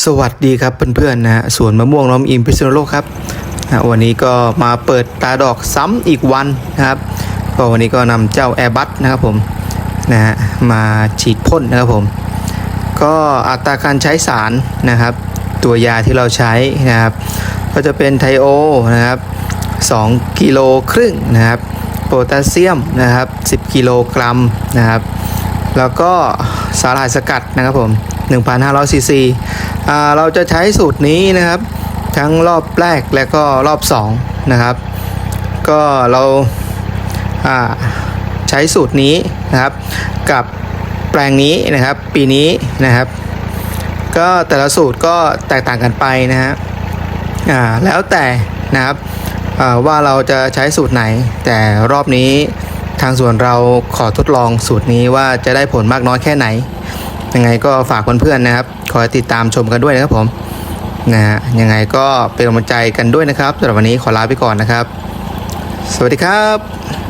สวัสดีครับเพื่อนๆนะฮะสวนมะม่วงน้อมอิมพิษณุโลกครับนะวันนี้ก็มาเปิดตาดอกซ้ำอีกวันนะครับก็วันนี้ก็นำเจ้าแอร์บัสนะครับผมนะฮะมาฉีดพ่นนะครับผม ก็อัตราการใช้สารนะครับ ตัวยาที่เราใช้นะครับ ก็จะเป็นไทโอนะครับ2กิโลครึ่งนะครับโพแทสเซียมนะครับ 10 กิโลกรัมนะครับ แล้วก็สาร่ายสกัดนะครับผม 1,500ซีซีเราจะใช้สูตรนี้นะครับ ทั้งรอบแรกและก็รอบ2นะครับ ก็เราาใช้สูตรนี้นะครับ กับแปลงนี้นะครับ ปีนี้นะครับ ก็แต่ละสูตรก็แตกต่างกันไปนะฮะแล้วแต่นะครับว่าเราจะใช้สูตรไหน แต่รอบนี้ทางส่วนเราขอทดลองสูตรนี้ว่าจะได้ผลมากน้อยแค่ไหน ยังไงก็ฝากเพื่อนๆนะครับ คอยติดตามชมกันด้วยนะครับผมนะฮะยังไงก็เป็นกำลังใจกันด้วยนะครับสำหรับวันนี้ขอลาไปก่อนนะครับ สวัสดีครับ